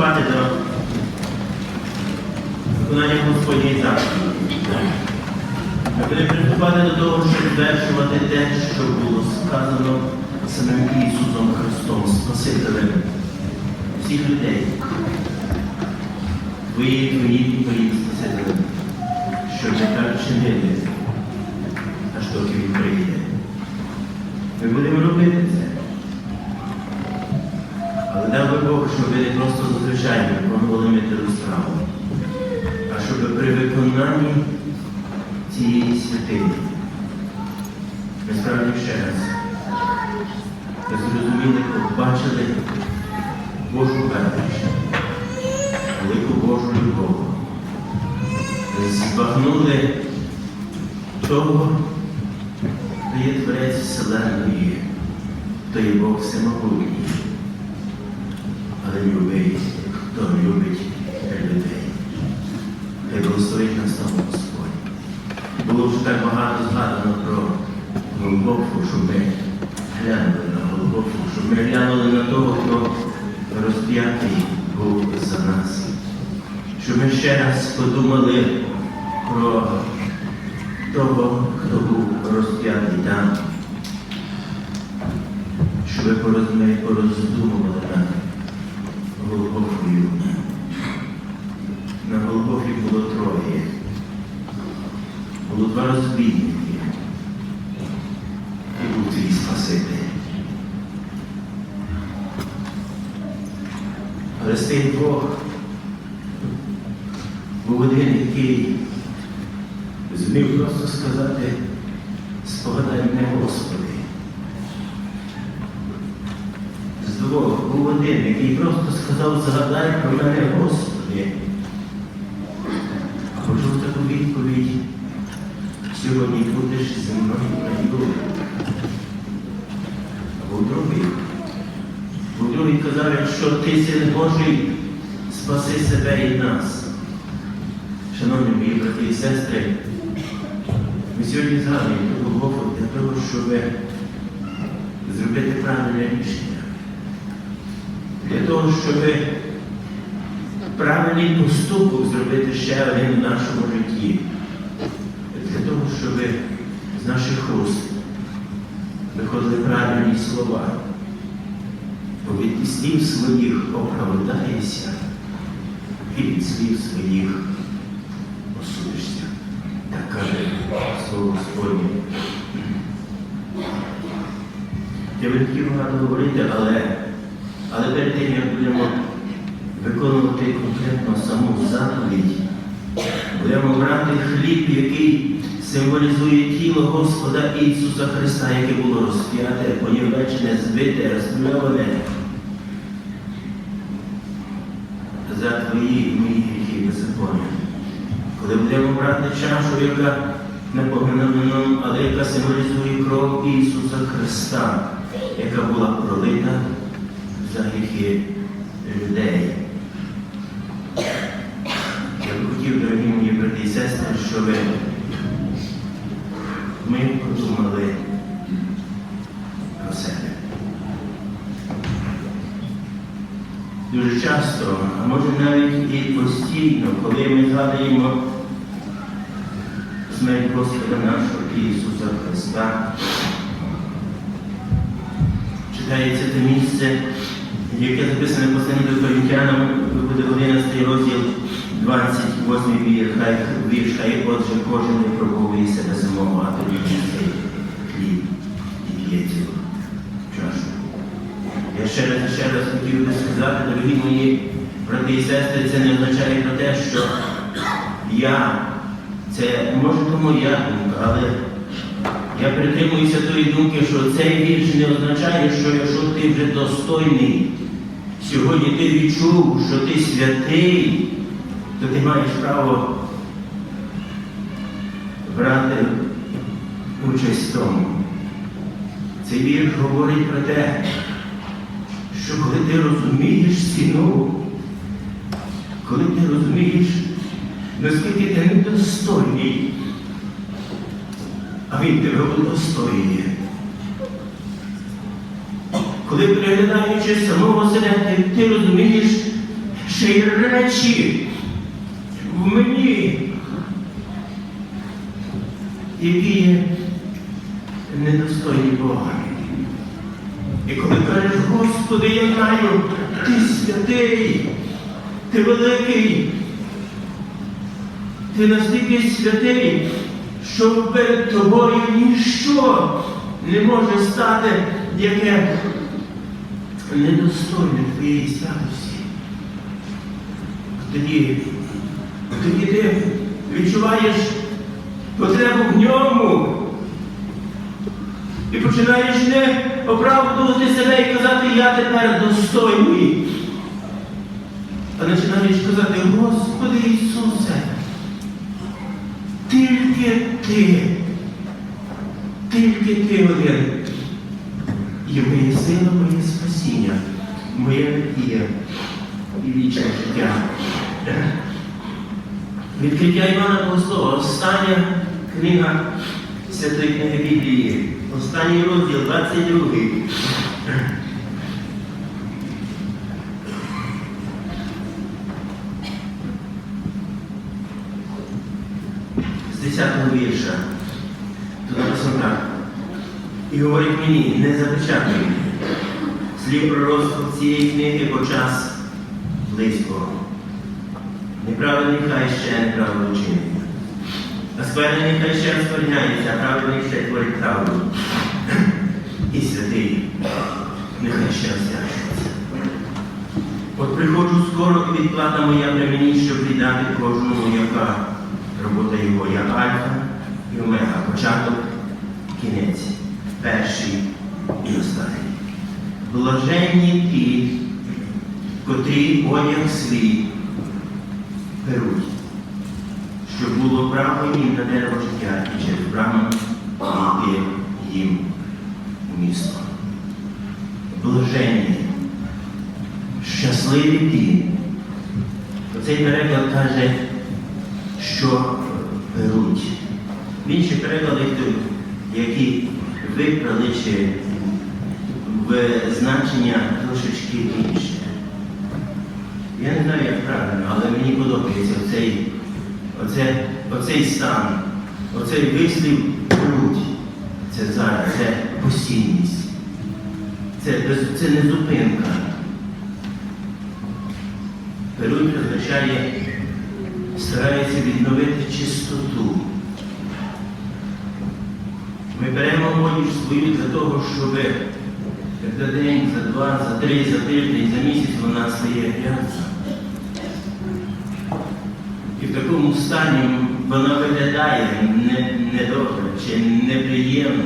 приступати до виконання Господньої заповіді. Ми будемо приступати до того, щоб звершувати те, що було сказано самим Ісусом Христом, Спасителем всіх людей. Твої, твої, твої Спасителем, щоб не так чинили, аж доки Він прийде. Ми будемо робити щоб не просто виконували митову справу, а щоб при виконанні цієї святині. Ми справді ще раз ви зрозуміли, побачили Божу велич, велику Божу любов, збагнули того, хто є творець Вселеної, хто є Бог всемогутній але любить, хто любить людей. Хай благословить нас там Господь. Було вже так багато згадано про Голгофу, щоб ми глянули на Голгофу, щоб ми глянули на того, хто розп'ятий був за нас. Щоб ми ще раз подумали про того, хто був розп'ятий там. Щоб ви пороздумували Було два розбійники. І був твій Спаситель. Але з тих двох був один, який зміг просто сказати, спогадай мене, Господи. З двох був один, який просто сказав, згадай про мене, Господи. А почув таку відповідь, сьогодні будеш зі мною на юрі. А був другий. Другий якщо ти син Божий, спаси себе і нас. Шановні мої брати і сестри, ми сьогодні згадуємо Голгофу для того, щоб зробити правильне рішення для того, щоб правильний поступок зробити ще один в нашому житті, для того, щоб з наших уст виходили правильні слова. Від слів своїх оправдаєшся і від слів своїх осудишся. Так каже Слово Господнє. Я би хотів багато говорити, але але перед тим, як будемо виконувати конкретно саму заповідь, будемо брати хліб, який символізує тіло Господа Ісуса Христа, яке було розп'яте, понівечене, збите, розпльоване за твої мої гріхи беззаконня. Коли будемо брати чашу, яка не погнана нам, але яка символізує кров Ісуса Христа, яка була пролита за гріхи людей. Я б хотів, дорогі мої брати і сестри, щоб ми подумали про себе. Дуже часто, а може навіть і постійно, коли ми згадуємо смерть Господа нашого Ісуса Христа, читається те місце, яке записане послання до Коринтянам, буде 11 розділ, 28 вір, хай вірш, хай отже кожен пробовує себе самого, а тоді хліб і п'є. Я ще раз і ще раз хотів би сказати, дорогі мої брати і сестри, це не означає про те, що я, це може то моя думка, але я притримуюся тої думки, що цей вірш не означає, що якщо ти вже достойний, сьогодні ти відчув, що ти святий, то ти маєш право брати участь в тому. Цей вірш говорить про те, що коли ти розумієш ціну, коли ти розумієш, наскільки ти недостойний, а він тебе удостоює. Коли переглядаючи самого себе, ти, розумієш, ще й речі в мені, які є недостойні Бога. І коли кажеш, Господи, я знаю, ти святий, ти великий, ти настільки святий, що перед тобою ніщо не може стати, яке недостойне твоєї святості. Тоді, тоді ти відчуваєш потребу в ньому. І починаєш не оправдувати себе і казати, я тепер достойний. А починаєш казати, Господи Ісусе, тільки Ти, тільки Ти один. Є моє сила, моє спасіння, моя надія і вічне життя. Відкриття Івана Богослова, остання книга Святої книги Біблії, останній розділ, 22. З 10 вірша. Тут написано. І говорить мені, не запечатуй слів пророцтва цієї книги, бо час близько. Неправильний хай ще неправильно чинить. Скверний хай ще а правильний ще творить правду. І святий нехай ще освячується. От приходжу скоро і відплата моя при мені, щоб віддати кожному, яка робота його, я альфа і омега, початок, кінець, перший і останній. Блаженні ті, котрі одяг свій беруть, щоб було право їм на дерево життя і через браму йти їм у місто. Блаженні, щасливі ті. Оцей переклад каже, що беруть. В інші переклади, які виправили чи в значення трошечки інше. Я не знаю, як правильно, але мені подобається оцей, оце, оцей оцей вислів беруть. Це зараз, це постійність. Це, це не зупинка. Перуть означає, старається відновити чистоту. Ми беремо одіж свою для того, щоб за день, за два, за три, за тиждень, за місяць вона стає грязна. В такому стані вона виглядає не- недобре чи неприємно.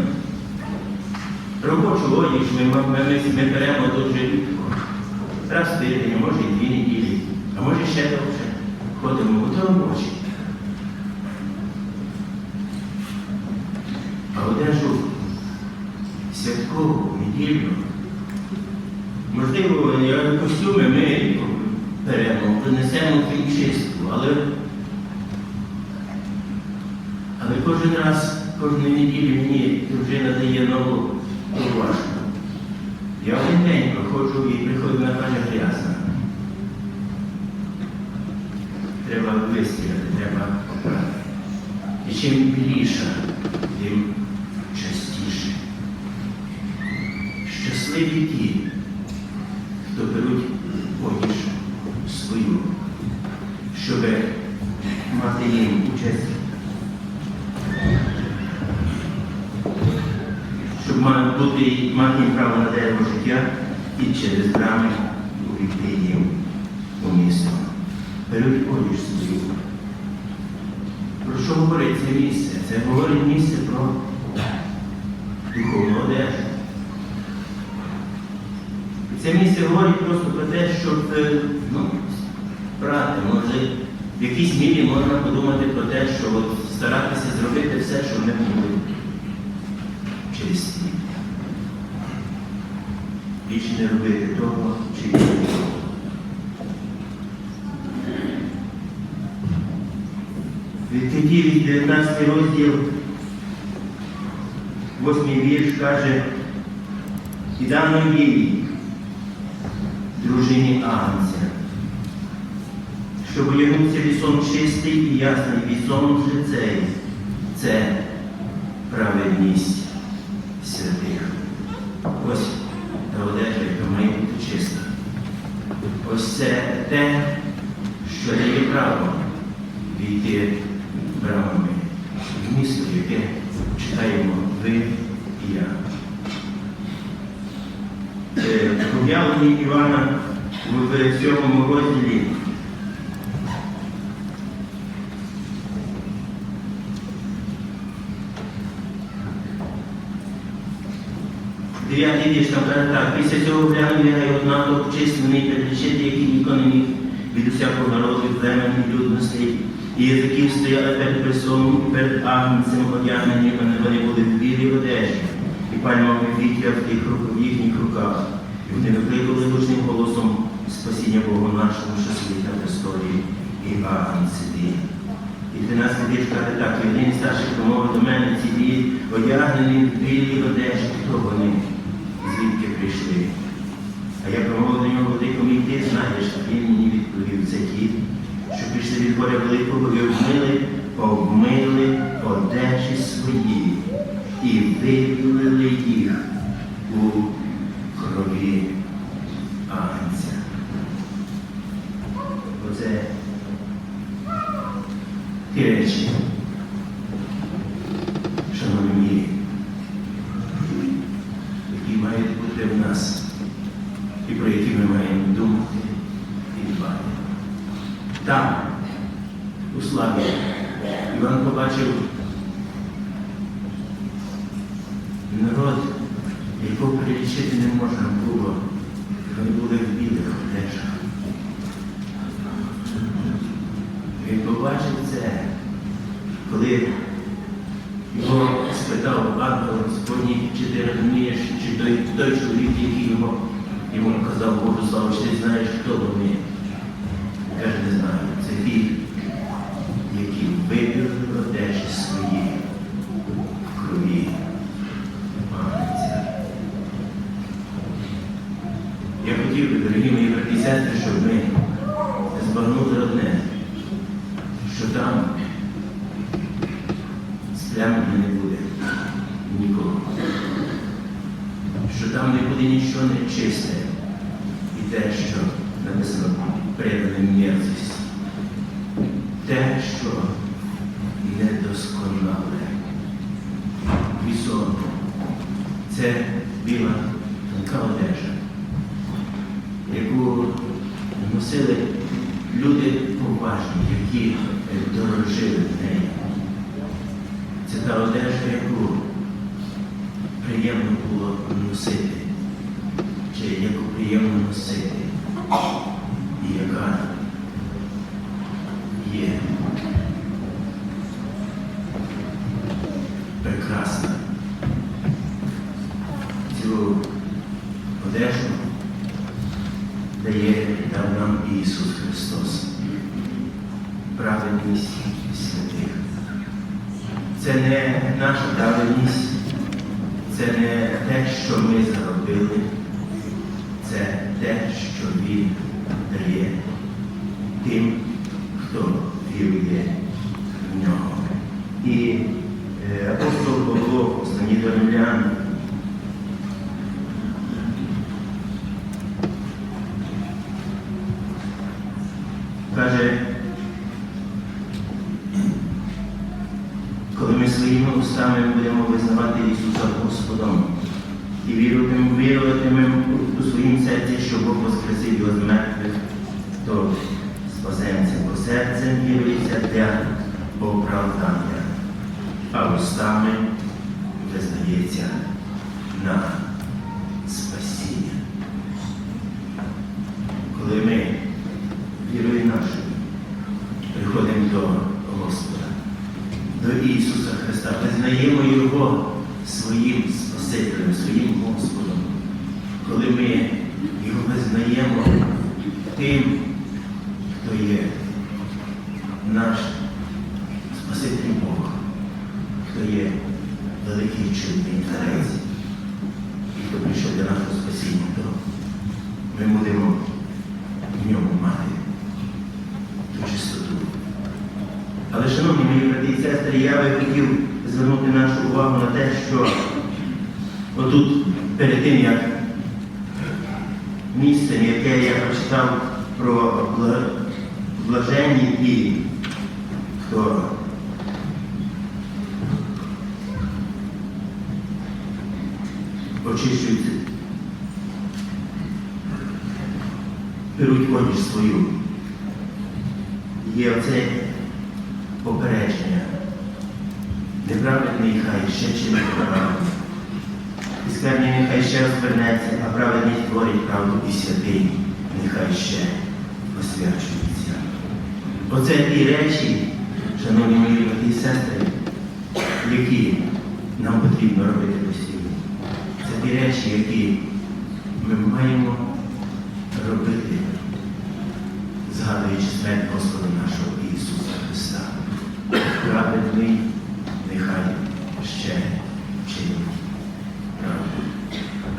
Робочу одіж ми, ми, ми, беремо дуже рідко. Раз в тиждень, може дві неділі, а може ще довше. Ходимо у робочі. А одежу святкову, недільну. Можливо, костюми ми беремо, принесемо в хімчистку, але, але кожен раз, кожної неділі мені дружина дає нову рубашку. Я один день проходжу і приходжу на каже грязна. Треба вистирати, треба попрати. І чим біліша, тим частіше. Щасливі ті, хто беруть одіж свою, щоб мати їм участь, щоб ма- бути, мати право на дерево життя і через брами увійти їм у місто. Беруть одіж свою. Про що говорить це місце? Це говорить місце про духовну одежу. Це місце говорить просто про те, щоб е, ну, брати, може, в якійсь мірі можна подумати про те, що от старатися зробити все, що ми могли через світ. Більше не робити того чи іншого. Відкриті від 19 розділ, 8 вірш каже, і дано їй, дружині Агнця, щоб одягнувся вісон чистий і ясний, вісон же цей. Це праведність святих. Ось та одежа, яка має бути чиста. Це те, що дає право війти брамами в місто, яке читаємо ви і я. Е, В об'явленні Івана в цьому розділі Дев'ятий вірш там каже так, після цього глянув я й одна обчислений перелічити, який ніхто не міг від усякого народу, племен і людностей. І язиків стояли перед престолом, і перед агнцем одягнені, вони були в білій одежі, і пальмові віття в тих їхніх руках. І вони викликали гучним голосом спасіння Богу нашому, що сидить на престолі, і агнець сидить. І 12 вірш каже так, і один із старших до мене ці дії, одягнені в білій одежі, хто вони, прийшли. А я промовив до нього великому, і ти знаєш, а він мені відповів, це ті, що прийшли від горя великого і обмили, обмили одежі свої і вивілили їх у крові Агнця. Оце ті речі, шановні мої, які мають бути в нас і про які ми маємо думати і дбати. Там, у славі, Іван побачив народ, якого перелічити не можна було. Вони були в білих одежах. Він побачив це, коли його спитав ангел Господній, чи ти розумієш, чи той, той чоловік, який його, йому казав Божу славу, чи ти знаєш, хто вони? Він каже, не знаю. Це ті, які вибили одежі свої в крові Агнця. Я хотів би, дорогі мої брати і сестри, щоб ми збагнули одне, що там сплямлення не буде нікого. Що там не буде нічого нечисте. І те, що написано предане мерзость. Те, що недосконале. Вісон. Це біла тонка одежа, яку носили люди поважні, які дорожили нею. Це та одежа, яку приємно було носити, чи яку приємно носити, не наша праведність, це не те, що ми заробили, це те, що Він дає тим, хто вірує в нього. І е, апостол Павло, в посланні до Римлян, каже, коли ми своїми устами будемо визнавати Ісуса Господом і віруватимемо, віруватимемо у своїм серці, що Бог воскресив його з мертвих, то спасемося, бо серцем вірується для оправдання, а устами визнається на спасіння. Коли ми вірою нашою приходимо до Господа, до Ісуса Христа, визнаємо Його своїм Спасителем, своїм Господом, коли ми Його визнаємо тим, хто є наш Спаситель Бог, хто є великий чудний Творець, і хто прийшов для нашого спасіння, то ми будемо в ньому мати ту чистоту. Але, шановні брати і сестри, я би хотів звернути нашу увагу на те, що отут перед тим, як місцем, яке я прочитав про блаженні ті, хто очищують, беруть одіж свою. Є оце попередження. Неправедний хай ще чинить правду. І скверний нехай ще розвернеться, а праведний творить правду і святий, нехай ще освячується. Оце ті речі, шановні мої брати і сестри, які нам потрібно робити постійно. Це ті речі, які ми маємо робити, згадуючи смерть Господа нашого Ісуса Христа. Праведний нехай ще чинить правду,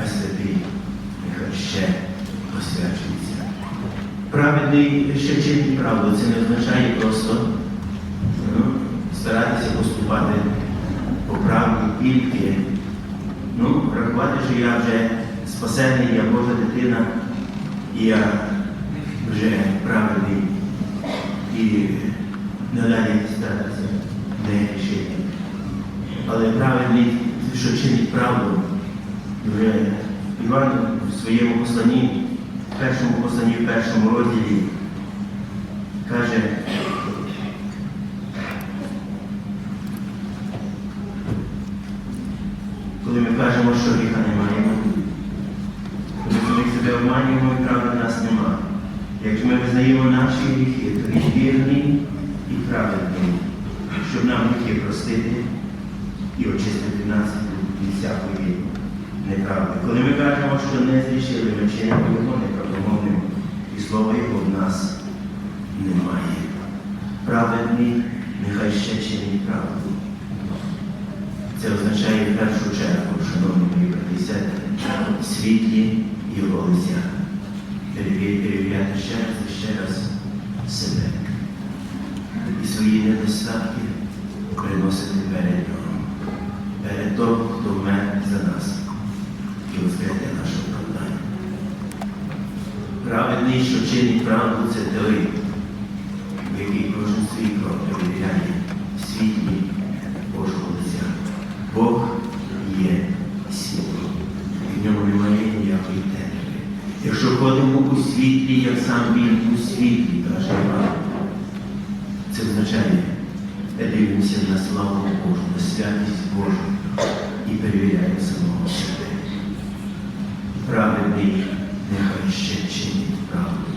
а святий нехай ще освячується. Праведний ще чинить правду, це не означає просто ну, старатися поступати по правді тільки, ну, рахувати, що я вже спасений, я Божа дитина, і я вже праведний і надалі старатися не грішити. Але праведний, що чинить правду, вже Іван своєму посланні, в першому посланні, в першому розділі, каже, коли ми кажемо, що гріха немає, коли ми себе обманюємо і правди нас нема. Якщо ми визнаємо наші гріхи, то він вірний і праведний, щоб нам гріхи простити і очистити нас від всякої неправди. Коли ми кажемо, що не зрішили, ми чинимо його неправдомовним, і слова його в нас немає. Праведний нехай ще чинить правду. Це означає в першу чергу, шановні мої брати світлі його лиця. Перевіряти ще раз і ще раз себе. І свої недостатки приносити перед нього, перед того, хто вмер за нас відкрити наше оправдання. Праведний, що чинить правду, це той, який кожен свій крок перевіряє в світлі Божого лиця. Бог є світло. В ньому немає ніякої темряви. Якщо ходимо у світлі, як сам він у світлі, каже Іван, це означає, дивимося на славу Божу, на святість Божу і перевіряємо самого себе. Праведний нехай ще чинить правду.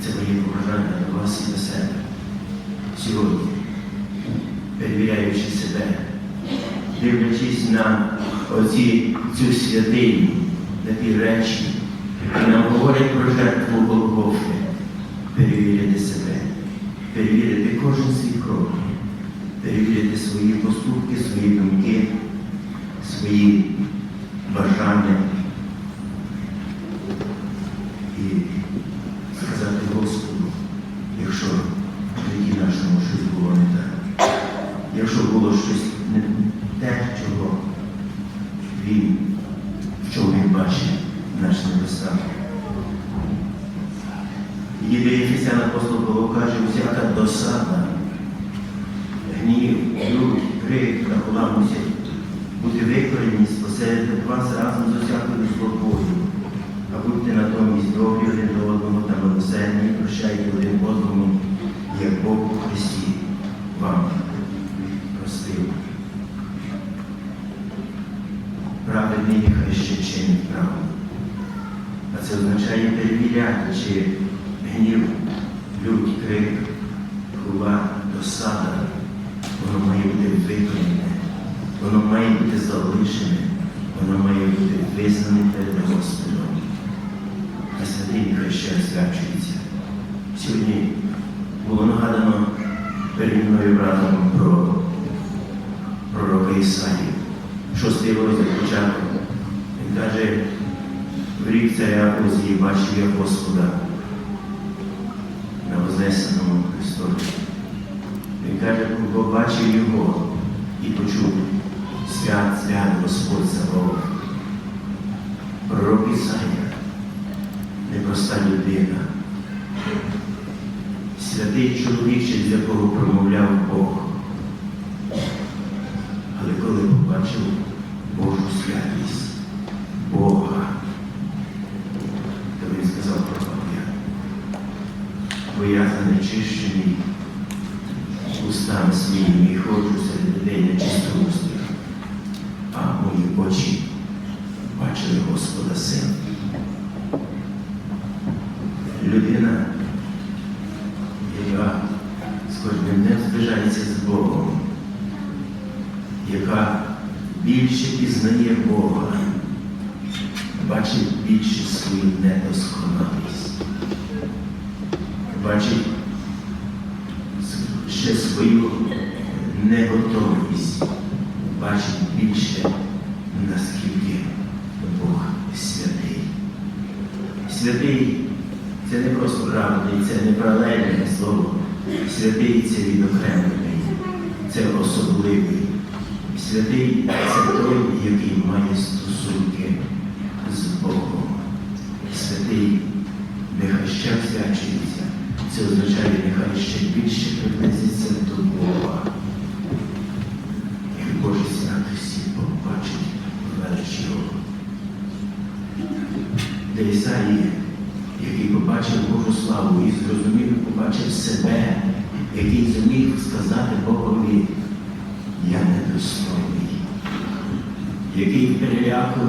Це моє побажання до вас і до себе. Сьогодні, перевіряючи себе, дивлячись на оці, цю святиню, на ті речі, які нам говорять про жертву Голгофи, перевірити себе, перевірити кожен свій крок, перевірити свої поступки, свої думки, свої бажання і сказати Господу, якщо в житті нашому щось було не так, якщо було щось не те, чого він, в чому він бачить наш недостаток. Єдине Ефесян апостол Павло каже, всяка досада, гнів, лють, крик та хула мусять бути викорені спосеред вас разом з усякою злобою. А будьте натомість добрі один до одного та милосердні, прощайте один одному, як Бог у Христі вам простив. Праведний нехай ще чинить. А це означає перевіряти, чи гнів, лють, крик, хула, досада, воно має бути виконане, воно має бути залишене, Господа Христові. Він каже, побачив його і почув свят, свят Господь Саваоф. Пророк Ісая, непроста людина, святий чоловік, через якого промовляв Бог. Але коли побачив Божу святість, Бога, то він сказав пророк я, бо я занечищений устами своїми і ходжу серед людей нечистомуслих, а мої очі бачили Господа Сина. Людина, яка з днем зближається з Богом, яка більше пізнає Бога, бачить більше свою недосконалість, бачить ще свою неготовність, бачить більше, наскільки Бог святий. Святий це не просто правильний, це не паралельне слово. Святий це відокремлений, це особливий. Святий це той, який має стосунки з Богом. Святий нехай ще всячується. Це означає, нехай ще більше приблизиться до Бога. І Божі святості побачить велич Його. Для Ісаї, славу і зрозумів, побачив себе, який зумів сказати Богові, я недостойний, який переляку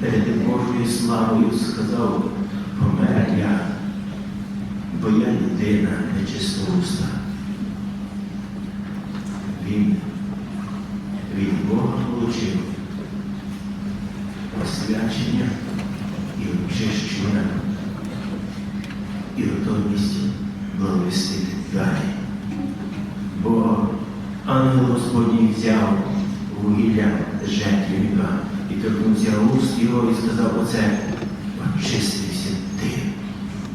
перед Божою славою сказав, помер я, бо я людина нечистоуста. Він від Бога отримав освячення і очищення і готовність благовістити далі. Бо ангел Господній взяв вугілля жертвенника і торкнувся уст його і сказав, оце очистився ти.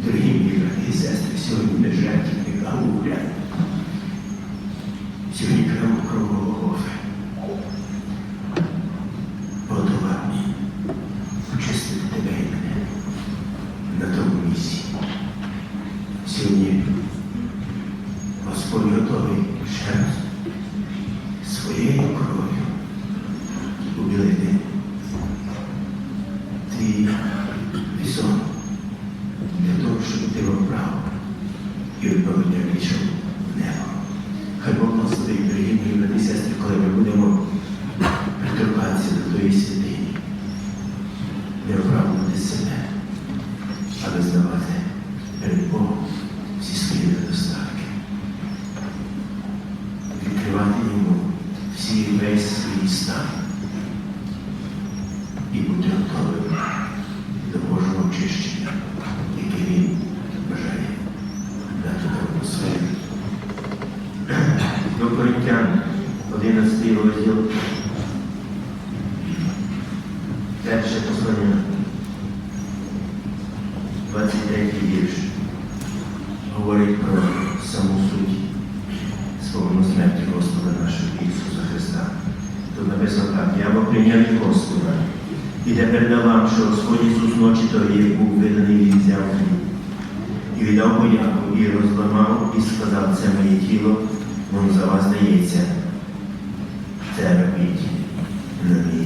Дорогі мої брати і сестри, сьогодні не жертвенник, а вугля. Сьогодні прямо кров Голгофи. Готова очистити тебе і мене на тому місці. Сьогодні Господь готовий ще раз своєю кров'ю убілити твій візон для того, щоб ти обрав і одного дня війшов в небо. Хай Бог благословить, дорогі мої брати і сестри, коли ми будемо приторкатися до тої святині, не оправдувати себе, а визнавати перед Богом всі свої недостатки, відкривати йому всі весь свій стан і бути готовим до Божого очищення, яке він бажає дати нам своє. До Коринтян, 11 розділ, перше послання, 23 вірш, говорить про саму суть свого смерті Господа нашого Ісуса Христа. Тут написано так, я бо прийняв Господа. Вам, що Господь Ісус ночі тої, був виданий, і взяв хліб. І віддав подяку, і розламав, і сказав, це моє тіло, воно за вас дається. Це робіть на мій